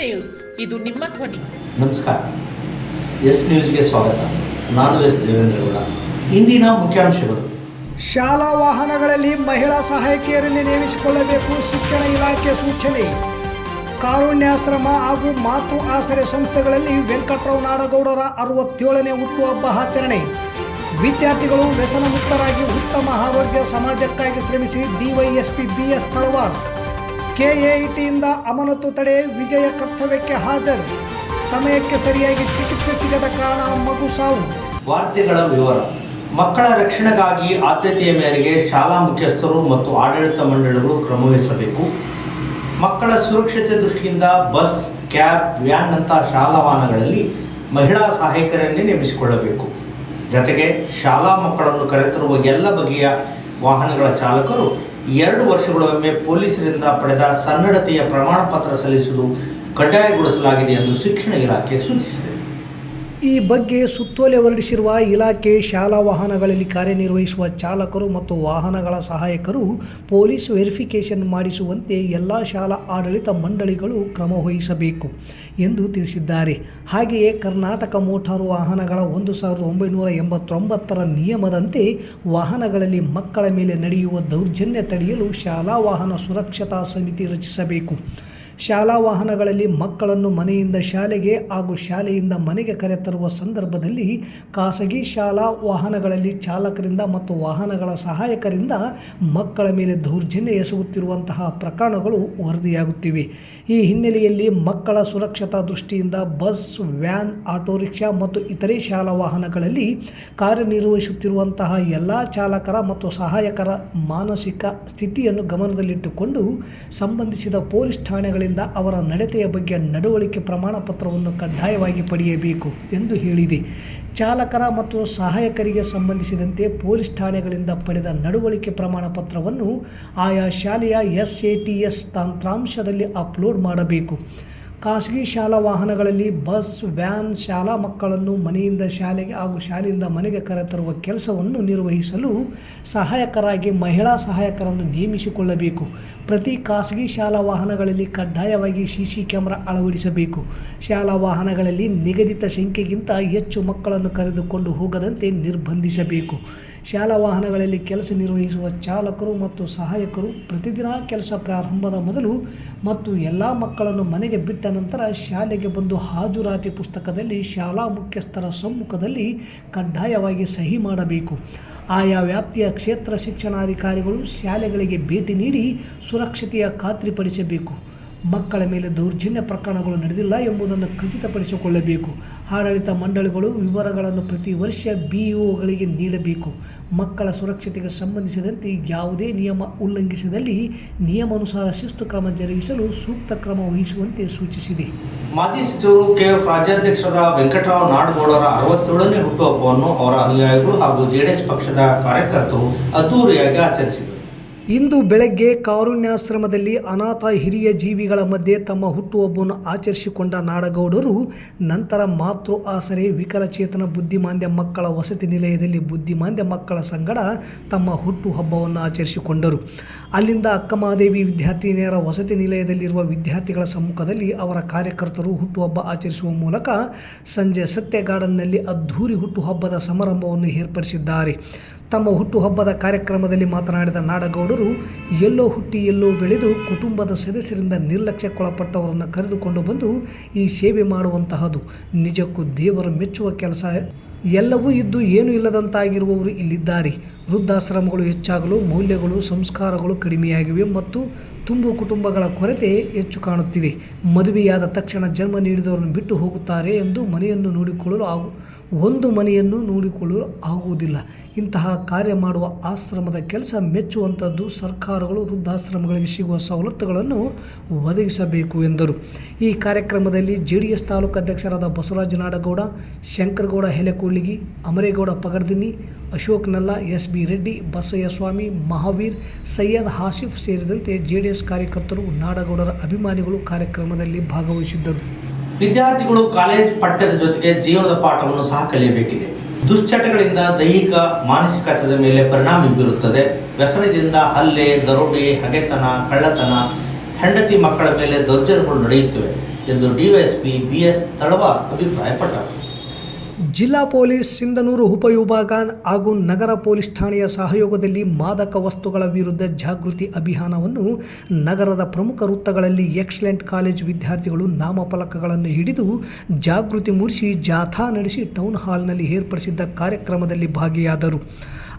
News. ಇದು ನಿಮ್ಮ ಧ್ವನಿ. ನಮಸ್ಕಾರ. ಎಸ್ ನ್ಯೂಸ್ಗೆ ಸ್ವಾಗತ. ನಾನು ಎಸ್ ದೇವೇಂದ್ರಗೌಡ ಇಂದಿನ ಮುಖ್ಯಾಂಶಗಳು. ಶಾಲಾ ವಾಹನಗಳಲ್ಲಿ ಮಹಿಳಾ ಸಹಾಯಕಿಯರನ್ನು ನೇಮಿಸಿಕೊಳ್ಳಬೇಕು ಶಿಕ್ಷಣ ಇಲಾಖೆ ಸೂಚನೆ. ಕಾರುಣ್ಯಾಶ್ರಮ ಹಾಗೂ ಮಾತು ಆಸರೆ ಸಂಸ್ಥೆಗಳಲ್ಲಿ ವೆಂಕಟರಾವ್ ನಾಡಗೌಡರ ಅರವತ್ತೇಳನೇ ಹುಟ್ಟುಹಬ್ಬ ಆಚರಣೆ. ವಿದ್ಯಾರ್ಥಿಗಳು ವ್ಯಸನ ಮುಕ್ತರಾಗಿ ಉತ್ತಮ ಆರೋಗ್ಯ ಸಮಾಜಕ್ಕಾಗಿ ಶ್ರಮಿಸಿ ಡಿವೈಎಸ್ಪಿ ಬಿಎಸ್ ತಳವಾರ್. ಕೆಎಇಟಿಯಿಂದ ಅಮಾನತು ತಡೆ ವಿಜಯ ಕರ್ತವ್ಯಕ್ಕೆ ಹಾಜರು. ಸಮಯಕ್ಕೆ ಸರಿಯಾಗಿ ಚಿಕಿತ್ಸೆ ಸಿಗದ ಕಾರಣ ಮಗು ಸಾವು. ವಾರ್ತೆಗಳ ವಿವರ. ಮಕ್ಕಳ ರಕ್ಷಣೆಗಾಗಿ ಆದ್ಯತೆಯ ಮೇರೆಗೆ ಶಾಲಾ ಮುಖ್ಯಸ್ಥರು ಮತ್ತು ಆಡಳಿತ ಮಂಡಳಿಗಳು ಕ್ರಮವಹಿಸಬೇಕು ಮಕ್ಕಳ ಸುರಕ್ಷತೆ ದೃಷ್ಟಿಯಿಂದ ಬಸ್, ಕ್ಯಾಬ್ ವ್ಯಾನ್ನಂತಹ ಶಾಲಾ ವಾಹನಗಳಲ್ಲಿ ಮಹಿಳಾ ಸಹಾಯಕರನ್ನೇ ನೇಮಿಸಿಕೊಳ್ಳಬೇಕು. ಜತೆಗೆ ಶಾಲಾ ಮಕ್ಕಳನ್ನು ಕರೆತರುವ ಎಲ್ಲ ಬಗೆಯ ವಾಹನಗಳ ಚಾಲಕರು ಎರಡು ವರ್ಷಗಳೊಮ್ಮೆ ಪೊಲೀಸರಿಂದ ಪಡೆದ ಸನ್ನಡತೆಯ ಪ್ರಮಾಣ ಪತ್ರ ಸಲ್ಲಿಸುವುದು ಕಡ್ಡಾಯಗೊಳಿಸಲಾಗಿದೆ ಎಂದು ಶಿಕ್ಷಣ ಇಲಾಖೆ ಸೂಚಿಸಿದೆ. ಈ ಬಗ್ಗೆ ಸುತ್ತೋಲೆ ಹೊರಡಿಸಿರುವ ಇಲಾಖೆ ಶಾಲಾ ವಾಹನಗಳಲ್ಲಿ ಕಾರ್ಯನಿರ್ವಹಿಸುವ ಚಾಲಕರು ಮತ್ತು ವಾಹನಗಳ ಸಹಾಯಕರು ಪೊಲೀಸ್ ವೆರಿಫಿಕೇಷನ್ ಮಾಡಿಸುವಂತೆ ಎಲ್ಲ ಶಾಲಾ ಆಡಳಿತ ಮಂಡಳಿಗಳು ಕ್ರಮ ವಹಿಸಬೇಕು ಎಂದು ತಿಳಿಸಿದ್ದಾರೆ. ಹಾಗೆಯೇ ಕರ್ನಾಟಕ ಮೋಟಾರು ವಾಹನಗಳ ಒಂದು ಸಾವಿರದ ಒಂಬೈನೂರ ಎಂಬತ್ತೊಂಬತ್ತರ ನಿಯಮದಂತೆ ವಾಹನಗಳಲ್ಲಿ ಮಕ್ಕಳ ಮೇಲೆ ನಡೆಯುವ ದೌರ್ಜನ್ಯ ತಡೆಯಲು ಶಾಲಾ ವಾಹನ ಸುರಕ್ಷತಾ ಸಮಿತಿ ರಚಿಸಬೇಕು. ಶಾಲಾ ವಾಹನಗಳಲ್ಲಿ ಮಕ್ಕಳನ್ನು ಮನೆಯಿಂದ ಶಾಲೆಗೆ ಹಾಗೂ ಶಾಲೆಯಿಂದ ಮನೆಗೆ ಕರೆತರುವ ಸಂದರ್ಭದಲ್ಲಿ ಖಾಸಗಿ ಶಾಲಾ ವಾಹನಗಳಲ್ಲಿ ಚಾಲಕರಿಂದ ಮತ್ತು ವಾಹನಗಳ ಸಹಾಯಕರಿಂದ ಮಕ್ಕಳ ಮೇಲೆ ದೌರ್ಜನ್ಯ ಎಸಗುತ್ತಿರುವಂತಹ ಪ್ರಕರಣಗಳು ವರದಿಯಾಗುತ್ತಿವೆ. ಈ ಹಿನ್ನೆಲೆಯಲ್ಲಿ ಮಕ್ಕಳ ಸುರಕ್ಷತಾ ದೃಷ್ಟಿಯಿಂದ ಬಸ್, ವ್ಯಾನ್, ಆಟೋ ರಿಕ್ಷಾ ಮತ್ತು ಇತರೆ ಶಾಲಾ ವಾಹನಗಳಲ್ಲಿ ಕಾರ್ಯನಿರ್ವಹಿಸುತ್ತಿರುವಂತಹ ಎಲ್ಲ ಚಾಲಕರ ಮತ್ತು ಸಹಾಯಕರ ಮಾನಸಿಕ ಸ್ಥಿತಿಯನ್ನು ಗಮನದಲ್ಲಿಟ್ಟುಕೊಂಡು ಸಂಬಂಧಿಸಿದ ಪೊಲೀಸ್ ಠಾಣೆಗಳಿಂದ ಅವರ ನಡತೆಯ ಬಗ್ಗೆ ನಡವಳಿಕೆ ಪ್ರಮಾಣ ಪತ್ರವನ್ನು ಕಡ್ಡಾಯವಾಗಿ ಪಡೆಯಬೇಕು ಎಂದು ಹೇಳಿದೆ. ಚಾಲಕರ ಮತ್ತು ಸಹಾಯಕರಿಗೆ ಸಂಬಂಧಿಸಿದಂತೆ ಪೊಲೀಸ್ ಠಾಣೆಗಳಿಂದ ಪಡೆದ ನಡವಳಿಕೆ ಪ್ರಮಾಣ ಪತ್ರವನ್ನು ಆಯಾ ಶಾಲೆಯ ಎಸ್ ಎ ಟಿ ಎಸ್ ತಂತ್ರಾಂಶದಲ್ಲಿ ಅಪ್ಲೋಡ್ ಮಾಡಬೇಕು. ಖಾಸಗಿ ಶಾಲಾ ವಾಹನಗಳಲ್ಲಿ ಬಸ್, ವ್ಯಾನ್, ಶಾಲಾ ಮಕ್ಕಳನ್ನು ಮನೆಯಿಂದ ಶಾಲೆಗೆ ಹಾಗೂ ಶಾಲೆಯಿಂದ ಮನೆಗೆ ಕರೆತರುವ ಕೆಲಸವನ್ನು ನಿರ್ವಹಿಸಲು ಸಹಾಯಕರಾಗಿ ಮಹಿಳಾ ಸಹಾಯಕರನ್ನು ನೇಮಿಸಿಕೊಳ್ಳಬೇಕು. ಪ್ರತಿ ಖಾಸಗಿ ಶಾಲಾ ವಾಹನಗಳಲ್ಲಿ ಕಡ್ಡಾಯವಾಗಿ ಸಿ ಸಿ ಕ್ಯಾಮ್ರಾ ಅಳವಡಿಸಬೇಕು. ಶಾಲಾ ವಾಹನಗಳಲ್ಲಿ ನಿಗದಿತ ಸಂಖ್ಯೆಗಿಂತ ಹೆಚ್ಚು ಮಕ್ಕಳನ್ನು ಕರೆದುಕೊಂಡು ಹೋಗದಂತೆ ನಿರ್ಬಂಧಿಸಬೇಕು. ಶಾಲಾ ವಾಹನಗಳಲ್ಲಿ ಕೆಲಸ ನಿರ್ವಹಿಸುವ ಚಾಲಕರು ಮತ್ತು ಸಹಾಯಕರು ಪ್ರತಿದಿನ ಕೆಲಸ ಪ್ರಾರಂಭದ ಮೊದಲು ಮತ್ತು ಎಲ್ಲ ಮಕ್ಕಳನ್ನು ಮನೆಗೆ ಬಿಟ್ಟ ನಂತರ ಶಾಲೆಗೆ ಬಂದು ಹಾಜರಾತಿ ಪುಸ್ತಕದಲ್ಲಿ ಶಾಲಾ ಮುಖ್ಯಸ್ಥರ ಸಮ್ಮುಖದಲ್ಲಿ ಕಡ್ಡಾಯವಾಗಿ ಸಹಿ ಮಾಡಬೇಕು. ಆಯಾ ವ್ಯಾಪ್ತಿಯ ಕ್ಷೇತ್ರ ಶಿಕ್ಷಣಾಧಿಕಾರಿಗಳು ಶಾಲೆಗಳಿಗೆ ಭೇಟಿ ನೀಡಿ ಸುರಕ್ಷತೆಯ ಖಾತ್ರಿಪಡಿಸಬೇಕು. ಮಕ್ಕಳ ಮೇಲೆ ದೌರ್ಜನ್ಯ ಪ್ರಕರಣಗಳು ನಡೆದಿಲ್ಲ ಎಂಬುದನ್ನು ಖಚಿತಪಡಿಸಿಕೊಳ್ಳಬೇಕು. ಆಡಳಿತ ಮಂಡಳಿಗಳು ವಿವರಗಳನ್ನು ಪ್ರತಿ ವರ್ಷ ಬಿ ಗಳಿಗೆ ನೀಡಬೇಕು. ಮಕ್ಕಳ ಸುರಕ್ಷತೆಗೆ ಸಂಬಂಧಿಸಿದಂತೆ ಯಾವುದೇ ನಿಯಮ ಉಲ್ಲಂಘಿಸಿದಲ್ಲಿ ನಿಯಮಾನುಸಾರ ಶಿಸ್ತು ಕ್ರಮ ಜರುಗಿಸಲು ಸೂಕ್ತ ಕ್ರಮ ವಹಿಸುವಂತೆ ಸೂಚಿಸಿದೆ. ಮಾಜಿ ಸಚಿವರು ಕೆಎಫ್ ರಾಜ್ಯಾಧ್ಯಕ್ಷರ ವೆಂಕಟರಾವ್ ನಾಡಗೌಡರ ಅರವತ್ತೇಳನೇ ಹುಟ್ಟುಹಬ್ಬವನ್ನು ಅವರ ಅನುಯಾಯಿಗಳು ಹಾಗೂ ಜೆಡಿಎಸ್ ಪಕ್ಷದ ಕಾರ್ಯಕರ್ತರು ಅದ್ದೂರಿಯಾಗಿ ಆಚರಿಸಿದರು. ಇಂದು ಬೆಳಗ್ಗೆ ಕಾರುಣ್ಯಾಶ್ರಮದಲ್ಲಿ ಅನಾಥ ಹಿರಿಯ ಜೀವಿಗಳ ಮಧ್ಯೆ ತಮ್ಮ ಹುಟ್ಟುಹಬ್ಬವನ್ನು ಆಚರಿಸಿಕೊಂಡ ನಾಡಗೌಡರು ನಂತರ ಮಾತೃ ಆಸರೆ, ವಿಕಲಚೇತನ ಬುದ್ಧಿಮಾಂದ್ಯ ಮಕ್ಕಳ ವಸತಿ ನಿಲಯದಲ್ಲಿ ಬುದ್ಧಿಮಾಂದ್ಯ ಮಕ್ಕಳ ಸಂಗಡ ತಮ್ಮ ಹುಟ್ಟುಹಬ್ಬವನ್ನು ಆಚರಿಸಿಕೊಂಡರು. ಅಲ್ಲಿಂದ ಅಕ್ಕಮಹಾದೇವಿ ವಿದ್ಯಾರ್ಥಿನಿಯರ ವಸತಿ ನಿಲಯದಲ್ಲಿರುವ ವಿದ್ಯಾರ್ಥಿಗಳ ಸಮ್ಮುಖದಲ್ಲಿ ಅವರ ಕಾರ್ಯಕರ್ತರು ಹುಟ್ಟುಹಬ್ಬ ಆಚರಿಸುವ ಮೂಲಕ ಸಂಜೆ ಸತ್ಯ ಗಾರ್ಡನ್ನಲ್ಲಿ ಅದ್ಧೂರಿ ಹುಟ್ಟುಹಬ್ಬದ ಸಮಾರಂಭವನ್ನು ಏರ್ಪಡಿಸಿದ್ದಾರೆ. ತಮ್ಮ ಹುಟ್ಟುಹಬ್ಬದ ಕಾರ್ಯಕ್ರಮದಲ್ಲಿ ಮಾತನಾಡಿದ ನಾಡಗೌಡರು, ಎಲ್ಲೋ ಹುಟ್ಟಿ ಎಲ್ಲೋ ಬೆಳೆದು ಕುಟುಂಬದ ಸದಸ್ಯರಿಂದ ನಿರ್ಲಕ್ಷ್ಯಕ್ಕೊಳಪಟ್ಟವರನ್ನು ಕರೆದುಕೊಂಡು ಬಂದು ಈ ಸೇವೆ ಮಾಡುವಂತಹದು. ನಿಜಕ್ಕೂ ದೇವರ ಮೆಚ್ಚುವ ಕೆಲಸ. ಎಲ್ಲವೂ ಇದ್ದು ಏನೂ ಇಲ್ಲದಂತಾಗಿರುವವರು ಇಲ್ಲಿದ್ದಾರೆ. ವೃದ್ಧಾಶ್ರಮಗಳು ಹೆಚ್ಚಾಗಲು, ಮೌಲ್ಯಗಳು, ಸಂಸ್ಕಾರಗಳು ಕಡಿಮೆಯಾಗಿವೆ ಮತ್ತು ತುಂಬು ಕುಟುಂಬಗಳ ಕೊರತೆ ಹೆಚ್ಚು ಕಾಣುತ್ತಿದೆ. ಮದುವೆಯಾದ ತಕ್ಷಣ ಜನ್ಮ ನೀಡಿದವರನ್ನು ಬಿಟ್ಟು ಹೋಗುತ್ತಾರೆ ಎಂದು ಮನೆಯನ್ನು ನೋಡಿಕೊಳ್ಳಲು ಆಗು ಒಂದು ಮನೆಯನ್ನು ನೋಡಿಕೊಳ್ಳಲು ಆಗುವುದಿಲ್ಲ. ಇಂತಹ ಕಾರ್ಯ ಮಾಡುವ ಆಶ್ರಮದ ಕೆಲಸ ಮೆಚ್ಚುವಂಥದ್ದು ಸರ್ಕಾರಗಳು ವೃದ್ಧಾಶ್ರಮಗಳಿಗೆ ಸಿಗುವ ಸವಲತ್ತುಗಳನ್ನು ಒದಗಿಸಬೇಕು ಎಂದರು. ಈ ಕಾರ್ಯಕ್ರಮದಲ್ಲಿ ಜೆ ಡಿ ಎಸ್ ತಾಲೂಕು ಅಧ್ಯಕ್ಷರಾದ ಬಸವರಾಜ ನಾಡಗೌಡ, ಶಂಕರಗೌಡ ಹೆಲೆಕೊಳ್ಳಿಗಿ, ಅಮರೇಗೌಡ ಪಗಡ್ದಿನಿ ಅಶೋಕ್ ನಲ್ಲ ಎಸ್ ಬಿ ರೆಡ್ಡಿ, ಬಸಯ್ಯ ಸ್ವಾಮಿ, ಮಹಾವೀರ್, ಸೈಯದ್ ಹಾಸಿಫ್ ಸೇರಿದಂತೆ ಜೆ ಡಿ ಎಸ್ ಕಾರ್ಯಕರ್ತರು ನಾಡಗೌಡರ ಅಭಿಮಾನಿಗಳು ಕಾರ್ಯಕ್ರಮದಲ್ಲಿ ಭಾಗವಹಿಸಿದ್ದರು. ವಿದ್ಯಾರ್ಥಿಗಳು ಕಾಲೇಜ್ ಪಠ್ಯದ ಜೊತೆಗೆ ಜೀವನದ ಪಾಠವನ್ನು ಸಹ ಕಲಿಯಬೇಕಿದೆ. ದುಶ್ಚಟಗಳಿಂದ ದೈಹಿಕ, ಮಾನಸಿಕತೆಯ ಮೇಲೆ ಪರಿಣಾಮ ಬೀರುತ್ತದೆ. ವ್ಯಸನದಿಂದ ಹಲ್ಲೆ, ದರೋಡೆ, ಹಗೆತನ, ಕಳ್ಳತನ, ಹೆಂಡತಿ ಮಕ್ಕಳ ಮೇಲೆ ದೌರ್ಜನ್ಯಗಳು ನಡೆಯುತ್ತವೆ ಎಂದು ಡಿವೈಎಸ್ಪಿ ಬಿ ಎಸ್ ತಳವಾರ್ ಅಭಿಪ್ರಾಯಪಟ್ಟರು. ಜಿಲ್ಲಾ ಪೊಲೀಸ್, ಸಿಂಧನೂರು ಉಪವಿಭಾಗ ಹಾಗೂ ನಗರ ಪೊಲೀಸ್ ಠಾಣೆಯ ಸಹಯೋಗದಲ್ಲಿ ಮಾದಕ ವಸ್ತುಗಳ ವಿರುದ್ಧ ಜಾಗೃತಿ ಅಭಿಯಾನವನ್ನು ನಗರದ ಪ್ರಮುಖ ವೃತ್ತಗಳಲ್ಲಿ ಎಕ್ಸಲೆಂಟ್ ಕಾಲೇಜ್ ವಿದ್ಯಾರ್ಥಿಗಳು ನಾಮಫಲಕಗಳನ್ನು ಹಿಡಿದು ಜಾಗೃತಿ ಮೂಡಿಸಿ ಜಾಥಾ ನಡೆಸಿ ಟೌನ್ ಹಾಲ್ನಲ್ಲಿ ಏರ್ಪಡಿಸಿದ್ದ ಕಾರ್ಯಕ್ರಮದಲ್ಲಿ ಭಾಗಿಯಾದರು.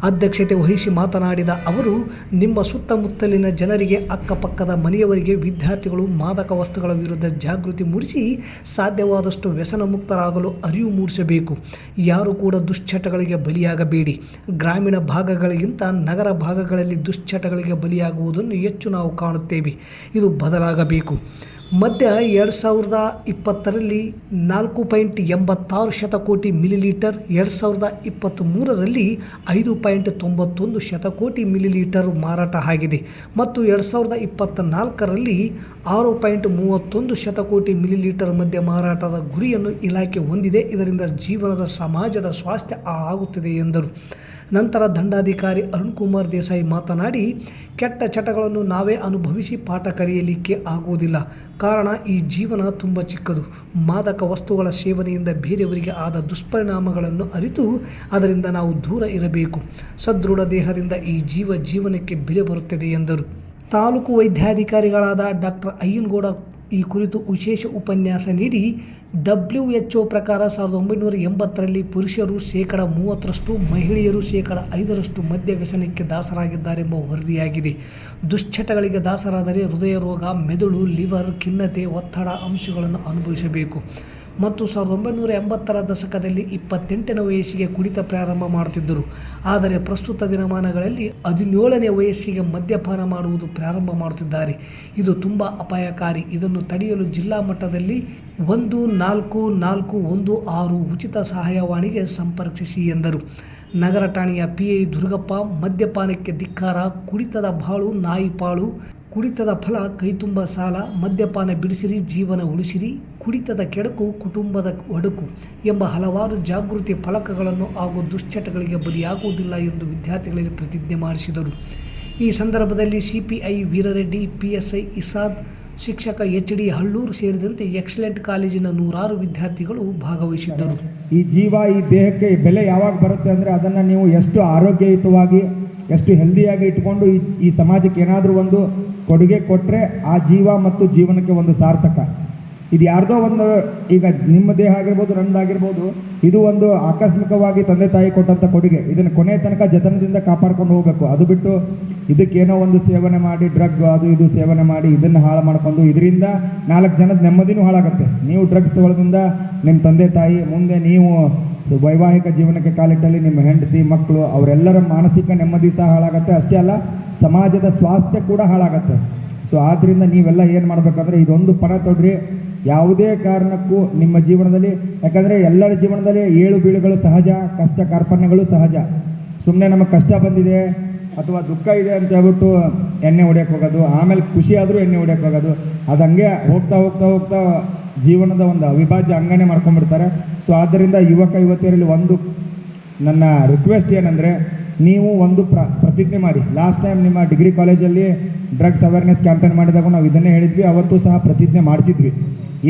ಅಧ್ಯಕ್ಷತೆ ವಹಿಸಿ ಮಾತನಾಡಿದ ಅವರು, ನಿಮ್ಮ ಸುತ್ತಮುತ್ತಲಿನ ಜನರಿಗೆ ಅಕ್ಕಪಕ್ಕದ ಮನೆಯವರಿಗೆ ವಿದ್ಯಾರ್ಥಿಗಳು ಮಾದಕ ವಸ್ತುಗಳ ವಿರುದ್ಧ ಜಾಗೃತಿ ಮೂಡಿಸಿ ಸಾಧ್ಯವಾದಷ್ಟು ವ್ಯಸನ ಮುಕ್ತರಾಗಲು ಅರಿವು ಮೂಡಿಸಬೇಕು. ಯಾರು ಕೂಡ ದುಶ್ಚಟಗಳಿಗೆ ಬಲಿಯಾಗಬೇಡಿ. ಗ್ರಾಮೀಣ ಭಾಗಗಳಿಗಿಂತ ನಗರ ಭಾಗಗಳಲ್ಲಿ ದುಶ್ಚಟಗಳಿಗೆ ಬಲಿಯಾಗುವುದನ್ನು ಹೆಚ್ಚು ನಾವು ಕಾಣುತ್ತೇವೆ. ಇದು ಬದಲಾಗಬೇಕು. ಮಧ್ಯ ಎರಡು ಸಾವಿರದ ಇಪ್ಪತ್ತರಲ್ಲಿ ನಾಲ್ಕು ಪಾಯಿಂಟ್ ಎಂಬತ್ತಾರು ಶತಕೋಟಿ ಮಿಲಿಲೀಟರ್, ಎರಡು ಸಾವಿರದ ಇಪ್ಪತ್ತ್ಮೂರರಲ್ಲಿ ಐದು ಪಾಯಿಂಟ್ ತೊಂಬತ್ತೊಂದು ಶತಕೋಟಿ ಮಿಲಿಲೀಟರ್ ಮಾರಾಟ ಆಗಿದೆ ಮತ್ತು ಎರಡು ಸಾವಿರದ ಇಪ್ಪತ್ತ ನಾಲ್ಕರಲ್ಲಿ ಆರು ಪಾಯಿಂಟ್ ಮೂವತ್ತೊಂದು ಶತಕೋಟಿ ಮಿಲಿಲೀಟರ್ ಮಧ್ಯ ಮಾರಾಟದ ಗುರಿಯನ್ನು ಇಲಾಖೆ ಹೊಂದಿದೆ. ಇದರಿಂದ ಜೀವನದ, ಸಮಾಜದ ಸ್ವಾಸ್ಥ್ಯ ಹಾಳಾಗುತ್ತಿದೆ ಎಂದರು. ನಂತರ ದಂಡಾಧಿಕಾರಿ ಅರುಣ್ ಕುಮಾರ್ ದೇಸಾಯಿ ಮಾತನಾಡಿ, ಕೆಟ್ಟ ಚಟಗಳನ್ನು ನಾವೇ ಅನುಭವಿಸಿ ಪಾಠ ಕಲಿಯಲಿಕ್ಕೆ ಆಗುವುದಿಲ್ಲ. ಕಾರಣ, ಈ ಜೀವನ ತುಂಬ ಚಿಕ್ಕದು. ಮಾದಕ ವಸ್ತುಗಳ ಸೇವನೆಯಿಂದ ಬೇರೆಯವರಿಗೆ ಆದ ದುಷ್ಪರಿಣಾಮಗಳನ್ನು ಅರಿತು ಅದರಿಂದ ನಾವು ದೂರ ಇರಬೇಕು. ಸದೃಢ ದೇಹದಿಂದ ಈ ಜೀವ ಜೀವನಕ್ಕೆ ಬೆಲೆ ಬರುತ್ತದೆ ಎಂದರು. ತಾಲೂಕು ವೈದ್ಯಾಧಿಕಾರಿಗಳಾದ ಡಾಕ್ಟರ್ ಅಯ್ಯನಗೌಡ ಈ ಕುರಿತು ವಿಶೇಷ ಉಪನ್ಯಾಸ ನೀಡಿ ಡಬ್ಲ್ಯೂ ಎಚ್ ಒ ಪ್ರಕಾರ ಸಾವಿರದ ಒಂಬೈನೂರ ಎಂಬತ್ತರಲ್ಲಿ ಪುರುಷರು ಶೇಕಡ ಮೂವತ್ತರಷ್ಟು, ಮಹಿಳೆಯರು ಶೇಕಡ ಐದರಷ್ಟು ಮದ್ಯ ವ್ಯಸನಕ್ಕೆ ದಾಸರಾಗಿದ್ದಾರೆಂಬ ವರದಿಯಾಗಿದೆ. ದುಶ್ಚಟಗಳಿಗೆ ದಾಸರಾದರೆ ಹೃದಯ ರೋಗ ಮೆದುಳು, ಲಿವರ್, ಖಿನ್ನತೆ, ಒತ್ತಡ ಅಂಶಗಳನ್ನು ಅನುಭವಿಸಬೇಕು. ಮತ್ತು ಸಾವಿರದ ಒಂಬೈನೂರ ಎಂಬತ್ತರ ದಶಕದಲ್ಲಿ ಇಪ್ಪತ್ತೆಂಟನೇ ವಯಸ್ಸಿಗೆ ಕುಡಿತ ಪ್ರಾರಂಭ ಮಾಡುತ್ತಿದ್ದರು ಆದರೆ ಪ್ರಸ್ತುತ ದಿನಮಾನಗಳಲ್ಲಿ ಹದಿನೇಳನೇ ವಯಸ್ಸಿಗೆ ಮದ್ಯಪಾನ ಮಾಡುವುದು ಪ್ರಾರಂಭ ಮಾಡುತ್ತಿದ್ದಾರೆ ಇದು ತುಂಬ ಅಪಾಯಕಾರಿ. ಇದನ್ನು ತಡೆಯಲು ಜಿಲ್ಲಾ ಮಟ್ಟದಲ್ಲಿ ಒಂದು ನಾಲ್ಕು ನಾಲ್ಕು ಒಂದು ಆರು ಉಚಿತ ಸಹಾಯವಾಣಿಗೆ ಸಂಪರ್ಕಿಸಿ ಎಂದರು. ನಗರ ಠಾಣೆಯ ಪಿ ಐ ದುರ್ಗಪ್ಪ, ಮದ್ಯಪಾನಕ್ಕೆ ಧಿಕ್ಕಾರ, ಕುಡಿತದ ಬಾಳು ನಾಯಿ ಪಾಳು ಕುಡಿತದ ಫಲ, ಕೈತುಂಬ ಸಾಲ, ಮದ್ಯಪಾನ ಬಿಡಿಸಿರಿ, ಜೀವನ ಉಳಿಸಿರಿ ಕುಡಿತದ ಕೆಡಕು, ಕುಟುಂಬದ ಒಡಕು ಎಂಬ ಹಲವಾರು ಜಾಗೃತಿ ಫಲಕಗಳನ್ನು ಹಾಗೂ ದುಶ್ಚಟಗಳಿಗೆ ಬಲಿಯಾಗುವುದಿಲ್ಲ ಎಂದು ವಿದ್ಯಾರ್ಥಿಗಳಲ್ಲಿ ಪ್ರತಿಜ್ಞೆ ಮಾಡಿಸಿದರು. ಈ ಸಂದರ್ಭದಲ್ಲಿ ಸಿಪಿಐ ವೀರರೆಡ್ಡಿ ಐ ಇಸಾದ್, ಶಿಕ್ಷಕ ಎಚ್ ಡಿ ಹಳ್ಳೂರು ಸೇರಿದಂತೆ ಎಕ್ಸಲೆಂಟ್ ಕಾಲೇಜಿನ ನೂರಾರು ವಿದ್ಯಾರ್ಥಿಗಳು ಭಾಗವಹಿಸಿದ್ದರು. ಈ ಜೀವ, ಈ ದೇಹಕ್ಕೆ ಬೆಲೆ ಯಾವಾಗ ಬರುತ್ತೆ ಅಂದರೆ ಅದನ್ನು ನೀವು ಎಷ್ಟು ಆರೋಗ್ಯಯುತವಾಗಿ, ಎಷ್ಟು ಹೆಲ್ದಿಯಾಗಿ ಇಟ್ಕೊಂಡು ಈ ಸಮಾಜಕ್ಕೆ ಏನಾದರೂ ಒಂದು ಕೊಡುಗೆ ಕೊಟ್ಟರೆ ಆ ಜೀವ ಮತ್ತು ಜೀವನಕ್ಕೆ ಒಂದು ಸಾರ್ಥಕ. ಇದು ಯಾರ್ದೋ ಒಂದು, ಈಗ ನಿಮ್ಮ ದೇಹ ಆಗಿರ್ಬೋದು ನನ್ನದಾಗಿರ್ಬೋದು ಇದು ಒಂದು ಆಕಸ್ಮಿಕವಾಗಿ ತಂದೆ ತಾಯಿ ಕೊಟ್ಟಂಥ ಕೊಡುಗೆ. ಇದನ್ನು ಕೊನೆ ತನಕ ಜತನದಿಂದ ಕಾಪಾಡ್ಕೊಂಡು ಹೋಗಬೇಕು. ಅದು ಬಿಟ್ಟು ಇದಕ್ಕೇನೋ ಒಂದು ಸೇವನೆ ಮಾಡಿ ಡ್ರಗ್ ಅದು ಇದು ಸೇವನೆ ಮಾಡಿ, ಇದನ್ನು ಹಾಳು ಮಾಡ್ಕೊಂಡು, ಇದರಿಂದ ನಾಲ್ಕು ಜನದ ನೆಮ್ಮದಿನೂ ಹಾಳಾಗುತ್ತೆ. ನೀವು ಡ್ರಗ್ಸ್ ತಗೊಳ್ಳೋದ್ರಿಂದ ನಿಮ್ಮ ತಂದೆ ತಾಯಿ, ಮುಂದೆ ನೀವು ವೈವಾಹಿಕ ಜೀವನಕ್ಕೆ ಕಾಲಿಟ್ಟಲ್ಲಿ ನಿಮ್ಮ ಹೆಂಡತಿ ಮಕ್ಕಳು ಅವರೆಲ್ಲರ ಮಾನಸಿಕ ನೆಮ್ಮದಿ ಸಹ ಹಾಳಾಗುತ್ತೆ. ಅಷ್ಟೇ ಅಲ್ಲ, ಸಮಾಜದ ಸ್ವಾಸ್ಥ್ಯ ಕೂಡ ಹಾಳಾಗತ್ತೆ. ಸೊ ಆದ್ದರಿಂದ ನೀವೆಲ್ಲ ಏನು ಮಾಡಬೇಕಂದ್ರೆ, ಇದೊಂದು ಪಣ ತೊಡ್ರಿ. ಯಾವುದೇ ಕಾರಣಕ್ಕೂ ನಿಮ್ಮ ಜೀವನದಲ್ಲಿ, ಯಾಕಂದರೆ ಎಲ್ಲರ ಜೀವನದಲ್ಲಿ ಏಳು ಬೀಳುಗಳು ಸಹಜ, ಕಷ್ಟ ಕಾರ್ಪಣ್ಯಗಳು ಸಹಜ. ಸುಮ್ಮನೆ ನಮಗೆ ಕಷ್ಟ ಬಂದಿದೆ, ಅಥವಾ ದುಃಖ ಇದೆ ಅಂತ ಹೇಳ್ಬಿಟ್ಟು ಎಣ್ಣೆ ಹೊಡೆಯಕ್ಕೆ ಹೋಗೋದು, ಆಮೇಲೆ ಖುಷಿ ಆದರೂ ಎಣ್ಣೆ ಹೊಡ್ಯಕ್ಕೆ ಹೋಗೋದು ಅದು ಹಂಗೆ ಹೋಗ್ತಾ ಹೋಗ್ತಾ ಹೋಗ್ತಾ ಜೀವನದ ಒಂದು ಅವಿಭಾಜ್ಯ ಅಂಗನೇ ಮಾಡ್ಕೊಂಡ್ಬಿಡ್ತಾರೆ. ಸೊ ಆದ್ದರಿಂದ ಯುವಕ ಯುವತಿಯರಲ್ಲಿ ಒಂದು ನನ್ನ ರಿಕ್ವೆಸ್ಟ್ ಏನಂದರೆ, ನೀವು ಒಂದು ಪ್ರ, ಪ್ರತಿಜ್ಞೆ ಮಾಡಿ. ಲಾಸ್ಟ್ ಟೈಮ್ ನಿಮ್ಮ ಡಿಗ್ರಿ ಕಾಲೇಜಲ್ಲಿ ಡ್ರಗ್ಸ್ ಅವೇರ್ನೆಸ್ ಕ್ಯಾಂಪೇನ್ ಮಾಡಿದಾಗ ನಾವು ಇದನ್ನೇ ಹೇಳಿದ್ವಿ, ಅವತ್ತು ಸಹ ಪ್ರತಿಜ್ಞೆ ಮಾಡಿಸಿದ್ವಿ.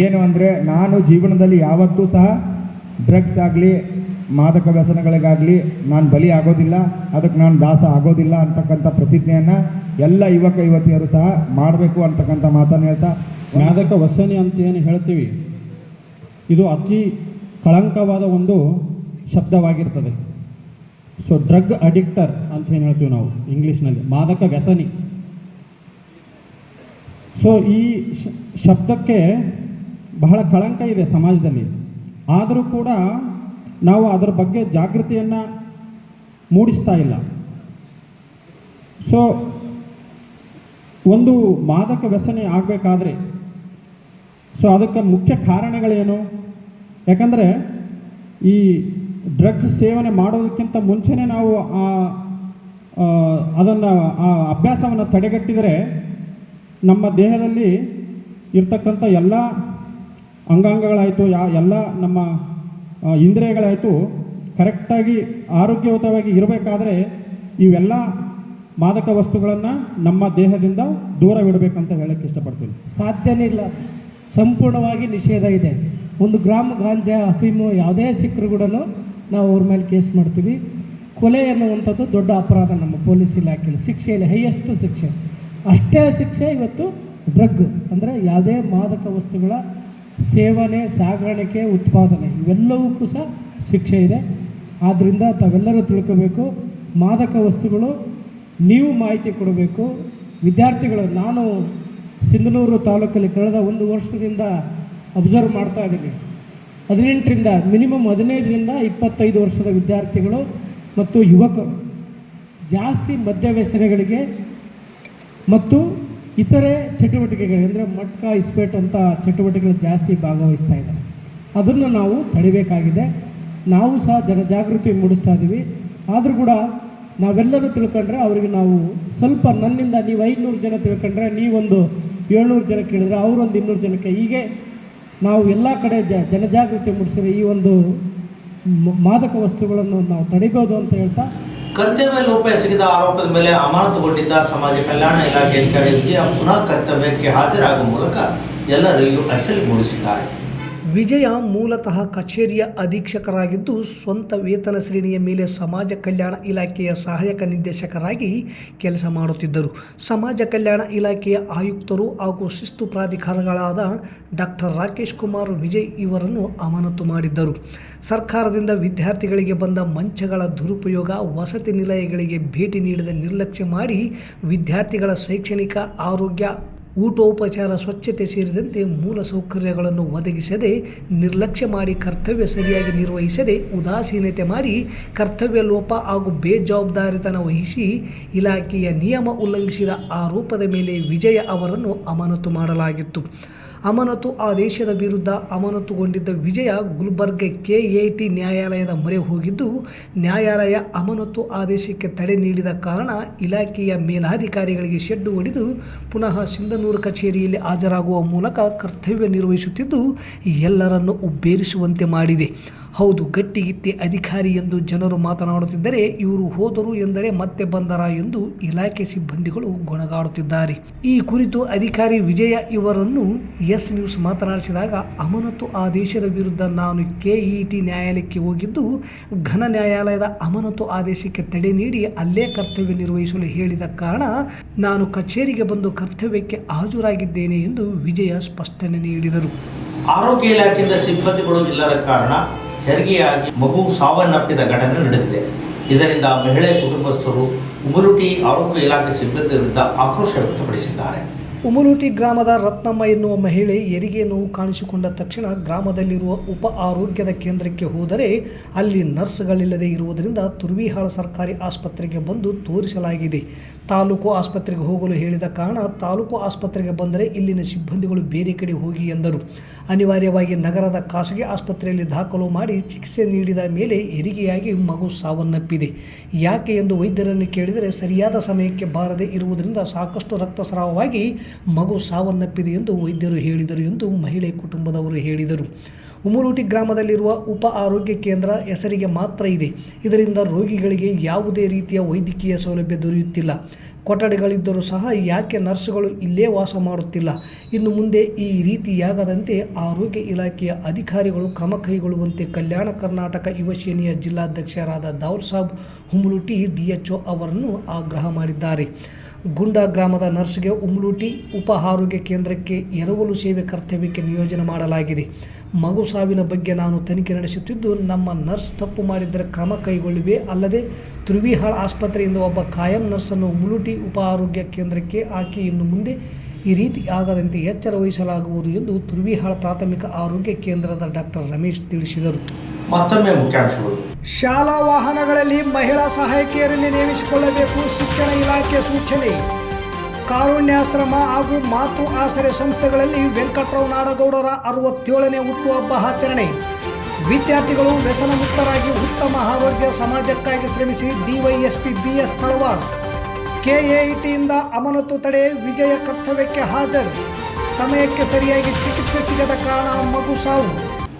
ಏನು ಅಂದರೆ ನಾನು ಜೀವನದಲ್ಲಿ ಯಾವತ್ತೂ ಸಹ ಡ್ರಗ್ಸ್ ಆಗಲಿ, ಮಾದಕ ವ್ಯಸನಗಳಿಗಾಗಲಿ ನಾನು ಬಲಿ ಆಗೋದಿಲ್ಲ, ಅದಕ್ಕೆ ನಾನು ದಾಸ ಆಗೋದಿಲ್ಲ ಅಂತಕ್ಕಂಥ ಪ್ರತಿಜ್ಞೆಯನ್ನು ಎಲ್ಲ ಯುವಕ ಯುವತಿಯರು ಸಹ ಮಾಡಬೇಕು ಅಂತಕ್ಕಂಥ ಮಾತನ್ನು ಹೇಳ್ತಾ. ಮಾದಕ ವ್ಯಸನಿ ಅಂತ ಏನು ಹೇಳ್ತೀವಿ? ಇದು ಅತಿ ಕಳಂಕವಾದ ಒಂದು ಶಬ್ದವಾಗಿರ್ತದೆ. ಸೊ ಡ್ರಗ್ ಅಡಿಕ್ಟರ್ ಅಂತ ಏನು ಹೇಳ್ತೀವಿ ನಾವು ಇಂಗ್ಲೀಷ್ನಲ್ಲಿ? ಮಾದಕ ವ್ಯಸನಿ. ಸೊ ಈ ಶಬ್ದಕ್ಕೆ ಬಹಳ ಕಳಂಕ ಇದೆ ಸಮಾಜದಲ್ಲಿ. ಆದರೂ ಕೂಡ ನಾವು ಅದರ ಬಗ್ಗೆ ಜಾಗೃತಿಯನ್ನು ಮೂಡಿಸ್ತಾ ಇಲ್ಲ. ಸೊ ಒಂದು ಮಾದಕ ವ್ಯಸನೆ ಆಗಬೇಕಾದ್ರೆ ಸೊ ಅದಕ್ಕೆ ಮುಖ್ಯ ಕಾರಣಗಳೇನು? ಯಾಕಂದರೆ, ಈ ಡ್ರಗ್ಸ್ ಸೇವನೆ ಮಾಡೋದಕ್ಕಿಂತ ಮುಂಚೆನೇ ನಾವು ಆ, ಅದನ್ನು, ಆ ಅಭ್ಯಾಸವನ್ನು ತಡೆಗಟ್ಟಿದರೆ ನಮ್ಮ ದೇಹದಲ್ಲಿ ಇರ್ತಕ್ಕಂಥ ಎಲ್ಲ ಅಂಗಾಂಗಗಳಾಯಿತು, ಯಾ, ಎಲ್ಲ ನಮ್ಮ ಇಂದ್ರಿಯಗಳಾಯಿತು ಕರೆಕ್ಟಾಗಿ ಆರೋಗ್ಯಯುತವಾಗಿ ಇರಬೇಕಾದ್ರೆ ಇವೆಲ್ಲ ಮಾದಕ ವಸ್ತುಗಳನ್ನು ನಮ್ಮ ದೇಹದಿಂದ ದೂರವಿಡಬೇಕಂತ ಹೇಳಕ್ಕೆ ಇಷ್ಟಪಡ್ತೀನಿ. ಸಾಧ್ಯನೇ ಇಲ್ಲ. ಸಂಪೂರ್ಣವಾಗಿ ನಿಷೇಧ ಇದೆ. ಒಂದು ಗ್ರಾಮ್ ಗಾಂಜಾ, ಅಫೀಮು ಯಾವುದೇ ಸಿಕ್ಕರು ಕೂಡ ನಾವು ಅವ್ರ ಮೇಲೆ ಕೇಸ್ ಮಾಡ್ತೀವಿ. ಕೊಲೆ ಅನ್ನುವಂಥದ್ದು ದೊಡ್ಡ ಅಪರಾಧ ನಮ್ಮ ಪೊಲೀಸ್ ಇಲಾಖೆಯಲ್ಲಿ. ಶಿಕ್ಷೆಯಲ್ಲಿ ಹೈಯೆಸ್ಟ್ ಶಿಕ್ಷೆ. ಅಷ್ಟೇ ಶಿಕ್ಷೆ ಇವತ್ತು ಡ್ರಗ್, ಅಂದರೆ ಯಾವುದೇ ಮಾದಕ ವಸ್ತುಗಳ ಸೇವನೆ ಸಾಗಾಣಿಕೆ ಉತ್ಪಾದನೆ ಇವೆಲ್ಲವಕ್ಕೂ ಸಹ ಶಿಕ್ಷೆ ಇದೆ. ಆದ್ದರಿಂದ ತಾವೆಲ್ಲರೂ ತಿಳ್ಕೋಬೇಕು, ಮಾದಕ ವಸ್ತುಗಳು ನೀವು ಮಾಹಿತಿ ಕೊಡಬೇಕು. ವಿದ್ಯಾರ್ಥಿಗಳು, ನಾನು ಸಿಂಧನೂರು ತಾಲೂಕಲ್ಲಿ ಕಳೆದ ಒಂದು ವರ್ಷದಿಂದ ಅಬ್ಸರ್ವ್ ಮಾಡ್ತಾ ಇದ್ದೀನಿ. ಹದಿನೆಂಟರಿಂದ, ಮಿನಿಮಮ್ ಹದಿನೈದರಿಂದ ಇಪ್ಪತ್ತೈದು ವರ್ಷದ ವಿದ್ಯಾರ್ಥಿಗಳು ಮತ್ತು ಯುವಕರು. ಜಾಸ್ತಿ ಮದ್ಯ ವ್ಯಸನಗಳಿಗೆ ಮತ್ತು ಇತರೆ ಚಟುವಟಿಕೆಗಳು ಅಂದರೆ ಮಟ್ಕ, ಇಸ್ಪೇಟ್ ಅಂತ ಚಟುವಟಿಕೆಗಳು ಜಾಸ್ತಿ ಭಾಗವಹಿಸ್ತಾ ಇದ್ದಾರೆ ಅದನ್ನು ನಾವು ತಡಿಬೇಕಾಗಿದೆ. ನಾವು ಸಹ ಜನಜಾಗೃತಿ ಮೂಡಿಸ್ತಾ ಇದ್ದೀವಿ ಆದರೂ ಕೂಡ ನಾವೆಲ್ಲರೂ ತಿಳ್ಕೊಂಡ್ರೆ ಅವರಿಗೆ ನಾವು ಸ್ವಲ್ಪ ನನ್ನಿಂದ ನೀವು ಐನೂರು ಜನ ತಿಳ್ಕೊಂಡ್ರೆ ನೀವೊಂದು ಏಳ್ನೂರು ಜನ ಕೇಳಿದ್ರೆ ಅವರೊಂದು ಇನ್ನೂರು ಜನಕ್ಕೆ. ಹೀಗೆ ನಾವು ಎಲ್ಲ ಕಡೆ ಜ, ಜನಜಾಗೃತಿ ಮೂಡಿಸಿದ್ರೆ ಈ ಒಂದು ಮಾದಕ ವಸ್ತುಗಳನ್ನು ನಾವು ತಡಿಬೋದು ಅಂತ ಹೇಳ್ತಾ ಕರ್ತವ್ಯ ಲೋಪ ಎಸಗಿದ ಆರೋಪದ ಮೇಲೆ ಅಮಾನತುಗೊಂಡಿದ್ದ ಸಮಾಜ ಕಲ್ಯಾಣ ಇಲಾಖೆ ಅಧಿಕಾರಿಗಳಿಗೆ ಪುನಃ ಕರ್ತವ್ಯಕ್ಕೆ ಹಾಜರಾಗುವ ಮೂಲಕ ಎಲ್ಲರಲ್ಲಿಯೂ ಅಚ್ಚರಿ ಮೂಡಿಸಿದ್ದಾರೆ. ವಿಜಯ ಮೂಲತಃ ಕಚೇರಿಯ ಅಧೀಕ್ಷಕರಾಗಿದ್ದು, ಸ್ವಂತ ವೇತನ ಶ್ರೇಣಿಯ ಮೇಲೆ ಸಮಾಜ ಕಲ್ಯಾಣ ಇಲಾಖೆಯ ಸಹಾಯಕ ನಿರ್ದೇಶಕರಾಗಿ ಕೆಲಸ ಮಾಡುತ್ತಿದ್ದರು. ಸಮಾಜ ಕಲ್ಯಾಣ ಇಲಾಖೆಯ ಆಯುಕ್ತರು ಹಾಗೂ ಶಿಸ್ತು ಪ್ರಾಧಿಕಾರಗಳಾದ ಡಾಕ್ಟರ್ ರಾಕೇಶ್ ಕುಮಾರ್, ವಿಜಯ್ ಇವರನ್ನು ಅಮಾನತು ಮಾಡಿದ್ದರು. ಸರ್ಕಾರದಿಂದ ವಿದ್ಯಾರ್ಥಿಗಳಿಗೆ ಬಂದ ಮಂಚಗಳ ದುರುಪಯೋಗ, ವಸತಿ ನಿಲಯಗಳಿಗೆ ಭೇಟಿ ನೀಡದ ನಿರ್ಲಕ್ಷ್ಯ ಮಾಡಿ ವಿದ್ಯಾರ್ಥಿಗಳ ಶೈಕ್ಷಣಿಕ ಆರೋಗ್ಯ ಊಟೋಪಚಾರ ಸ್ವಚ್ಛತೆ ಸೇರಿದಂತೆ ಮೂಲ ಸೌಕರ್ಯಗಳನ್ನು ಒದಗಿಸದೆ, ನಿರ್ಲಕ್ಷ್ಯ ಮಾಡಿ ಕರ್ತವ್ಯ ಸರಿಯಾಗಿ ನಿರ್ವಹಿಸದೆ, ಉದಾಸೀನತೆ ಮಾಡಿ ಕರ್ತವ್ಯ ಲೋಪ ಹಾಗೂ ಬೇಜವಾಬ್ದಾರಿತನ ವಹಿಸಿ ಇಲಾಖೆಯ ನಿಯಮ ಉಲ್ಲಂಘಿಸಿದ ಆರೋಪದ ಮೇಲೆ ವಿಜಯ ಅವರನ್ನು ಅಮಾನತು ಮಾಡಲಾಗಿತ್ತು. ಅಮಾನತು ಆದೇಶದ ವಿರುದ್ಧ ಅಮಾನತುಗೊಂಡಿದ್ದ ವಿಜಯ ಗುಲ್ಬರ್ಗ ಕೆಎಟಿ ನ್ಯಾಯಾಲಯದ ಮೊರೆ ಹೋಗಿದ್ದು, ನ್ಯಾಯಾಲಯ ಅಮಾನತು ಆದೇಶಕ್ಕೆ ತಡೆ ನೀಡಿದ ಕಾರಣ ಇಲಾಖೆಯ ಮೇಲಾಧಿಕಾರಿಗಳಿಗೆ ಶೆಡ್ಡು ಹೊಡೆದು ಪುನಃ ಸಿಂಧನೂರು ಕಚೇರಿಯಲ್ಲಿ ಹಾಜರಾಗುವ ಮೂಲಕ ಕರ್ತವ್ಯ ನಿರ್ವಹಿಸುತ್ತಿದ್ದು, ಎಲ್ಲರನ್ನು ಉಬ್ಬೇರಿಸುವಂತೆ ಮಾಡಿದೆ. ಹೌದು ಗಟ್ಟಿಗಿತ್ತಿ ಅಧಿಕಾರಿ ಎಂದು ಜನರು ಮಾತನಾಡುತ್ತಿದ್ದರೆ ಇವರು ಹೋದರು ಎಂದರೆ ಮತ್ತೆ ಬಂದರ ಎಂದು ಇಲಾಖೆ ಸಿಬ್ಬಂದಿಗಳು ಗೊಣಗಾಡುತ್ತಿದ್ದಾರೆ. ಈ ಕುರಿತು ಅಧಿಕಾರಿ ವಿಜಯ ಇವರನ್ನು ಎಸ್ ನ್ಯೂಸ್ ಮಾತನಾಡಿಸಿದಾಗ, ಅಮಾನತು ಆದೇಶದ ವಿರುದ್ಧ ನಾನು ಕೆಇಟಿ ನ್ಯಾಯಾಲಯಕ್ಕೆ ಹೋಗಿದ್ದು, ಘನ ನ್ಯಾಯಾಲಯದ ಅಮಾನತು ಆದೇಶಕ್ಕೆ ತಡೆ ನೀಡಿ ಅಲ್ಲೇ ಕರ್ತವ್ಯ ನಿರ್ವಹಿಸಲು ಹೇಳಿದ ಕಾರಣ ನಾನು ಕಚೇರಿಗೆ ಬಂದು ಕರ್ತವ್ಯಕ್ಕೆ ಹಾಜರಾಗಿದ್ದೇನೆ ಎಂದು ವಿಜಯ ಸ್ಪಷ್ಟನೆ ನೀಡಿದರು. ಆರೋಗ್ಯ ಇಲಾಖೆಯಿಂದ ಸಿಬ್ಬಂದಿಗಳು ಇಲ್ಲದ ಕಾರಣ ಹೆರಿಗೆಯಾಗಿ ಮಗು ಸಾವನ್ನಪ್ಪಿದ ಘಟನೆ ನಡೆದಿದೆ. ಇದರಿಂದ ಮಹಿಳೆ ಕುಟುಂಬಸ್ಥರು ಉಮಲುಟಿ ಆರೋಗ್ಯ ಇಲಾಖೆ ಸಿಬ್ಬಂದಿ ವಿರುದ್ಧ ಆಕ್ರೋಶ ವ್ಯಕ್ತಪಡಿಸಿದ್ದಾರೆ. ಉಮಲೂಟಿ ಗ್ರಾಮದ ರತ್ನಮ್ಮ ಎನ್ನುವ ಮಹಿಳೆ ಹೆರಿಗೆ ನೋವು ಕಾಣಿಸಿಕೊಂಡ ತಕ್ಷಣ ಗ್ರಾಮದಲ್ಲಿರುವ ಉಪ ಆರೋಗ್ಯದ ಕೇಂದ್ರಕ್ಕೆ ಹೋದರೆ ಅಲ್ಲಿ ನರ್ಸ್ಗಳಿಲ್ಲದೆ ಇರುವುದರಿಂದ ತುರ್ವಿಹಾಳ ಸರ್ಕಾರಿ ಆಸ್ಪತ್ರೆಗೆ ಬಂದು ತೋರಿಸಲಾಗಿದೆ. ತಾಲೂಕು ಆಸ್ಪತ್ರೆಗೆ ಹೋಗಲು ಹೇಳಿದ ಕಾರಣ ತಾಲೂಕು ಆಸ್ಪತ್ರೆಗೆ ಬಂದರೆ ಇಲ್ಲಿನ ಸಿಬ್ಬಂದಿಗಳು ಬೇರೆ ಕಡೆ ಹೋಗಿ ಎಂದರು. ಅನಿವಾರ್ಯವಾಗಿ ನಗರದ ಖಾಸಗಿ ಆಸ್ಪತ್ರೆಯಲ್ಲಿ ದಾಖಲು ಮಾಡಿ ಚಿಕಿತ್ಸೆ ನೀಡಿದ ಮೇಲೆ ಹೆರಿಗೆಯಾಗಿ ಮಗು ಸಾವನ್ನಪ್ಪಿದೆ. ಯಾಕೆ ಎಂದು ವೈದ್ಯರನ್ನು ಕೇಳಿದರೆ ಸರಿಯಾದ ಸಮಯಕ್ಕೆ ಬಾರದೆ ಇರುವುದರಿಂದ ಸಾಕಷ್ಟು ರಕ್ತಸ್ರಾವವಾಗಿ ಮಗು ಸಾವನ್ನಪ್ಪಿದೆ ಎಂದು ವೈದ್ಯರು ಹೇಳಿದರು ಎಂದು ಮಹಿಳೆ ಕುಟುಂಬದವರು ಹೇಳಿದರು. ಉಮಲೂಟಿ ಗ್ರಾಮದಲ್ಲಿರುವ ಉಪ ಆರೋಗ್ಯ ಕೇಂದ್ರ ಹೆಸರಿಗೆ ಮಾತ್ರ ಇದೆ. ಇದರಿಂದ ರೋಗಿಗಳಿಗೆ ಯಾವುದೇ ರೀತಿಯ ವೈದ್ಯಕೀಯ ಸೌಲಭ್ಯ ದೊರೆಯುತ್ತಿಲ್ಲ. ಕೊಠಡಿಗಳಿದ್ದರೂ ಸಹ ಯಾಕೆ ನರ್ಸ್ಗಳು ಇಲ್ಲೇ ವಾಸ ಮಾಡುತ್ತಿಲ್ಲ? ಇನ್ನು ಮುಂದೆ ಈ ರೀತಿಯಾಗದಂತೆ ಆರೋಗ್ಯ ಇಲಾಖೆಯ ಅಧಿಕಾರಿಗಳು ಕ್ರಮ ಕೈಗೊಳ್ಳುವಂತೆ ಕಲ್ಯಾಣ ಕರ್ನಾಟಕ ಯುವಶೇನಿಯ ಜಿಲ್ಲಾಧ್ಯಕ್ಷರಾದ ದೌರ್ ಸಾಬ್ ಹುಮ್ಲುಟಿ ಡಿಎಚ್ಒ ಅವರನ್ನು ಆಗ್ರಹ ಮಾಡಿದ್ದಾರೆ. ಗುಂಡಾ ಗ್ರಾಮದ ನರ್ಸ್ಗೆ ಉಮ್ಲೂಟಿ, ಉಪ ಆರೋಗ್ಯ ಕೇಂದ್ರಕ್ಕೆ ಎರವಲು ಸೇವೆ ಕರ್ತವ್ಯಕ್ಕೆ ನಿಯೋಜನೆ ಮಾಡಲಾಗಿದೆ. ಮಗು ಸಾವಿನ ಬಗ್ಗೆ ನಾನು ತನಿಖೆ ನಡೆಸುತ್ತಿದ್ದು, ನಮ್ಮ ನರ್ಸ್ ತಪ್ಪು ಮಾಡಿದರೆ ಕ್ರಮ ಕೈಗೊಳ್ಳುವೆ, ಅಲ್ಲದೆ ತುರ್ವಿಹಾಳ್ ಆಸ್ಪತ್ರೆಯಿಂದ ಒಬ್ಬ ಕಾಯಂ ನರ್ಸನ್ನು ಉಮ್ಲೂಟಿ, ಉಪ ಆರೋಗ್ಯ ಕೇಂದ್ರಕ್ಕೆ ಹಾಕಿ ಇನ್ನು ಮುಂದೆ ಈ ರೀತಿ ಆಗದಂತೆ ಎಚ್ಚರ ವಹಿಸಲಾಗುವುದು ಎಂದು ತುರ್ವಿಹಾಳ ಪ್ರಾಥಮಿಕ ಆರೋಗ್ಯ ಕೇಂದ್ರದ ಡಾಕ್ಟರ್ ರಮೇಶ್ ತಿಳಿಸಿದರು. ಮತ್ತೊಮ್ಮೆ ಮುಖ್ಯಾಂಶಗಳು. ಶಾಲಾ ವಾಹನಗಳಲ್ಲಿ ಮಹಿಳಾ ಸಹಾಯಕಿಯರನ್ನೇ ನೇಮಿಸಿಕೊಳ್ಳಬೇಕು ಶಿಕ್ಷಣ ಇಲಾಖೆ ಸೂಚನೆ. ಕಾರುಣ್ಯಾಶ್ರಮ ಹಾಗೂ ಮಾತು ಆಸರೆ ಸಂಸ್ಥೆಗಳಲ್ಲಿ ವೆಂಕಟರಾವ್ ನಾಡಗೌಡರ ಅರವತ್ತೇಳನೇ ಹುಟ್ಟುಹಬ್ಬ ಆಚರಣೆ. ವಿದ್ಯಾರ್ಥಿಗಳು ವ್ಯಸನ ಉತ್ತಮ ಆರೋಗ್ಯ ಸಮಾಜಕ್ಕಾಗಿ ಶ್ರಮಿಸಿ ಡಿವೈಎಸ್ಪಿ ಬಿಎಸ್ ತಳವಾರ್. ಕೆಎಇಟಿಯಿಂದ ಅಮಾನತು ತಡೆ ವಿಜಯ ಕರ್ತವ್ಯಕ್ಕೆ ಹಾಜರು. ಸಮಯಕ್ಕೆ ಸರಿಯಾಗಿ ಚಿಕಿತ್ಸೆ ಸಿಗದ ಕಾರಣ ಮಗು ಸಾವು.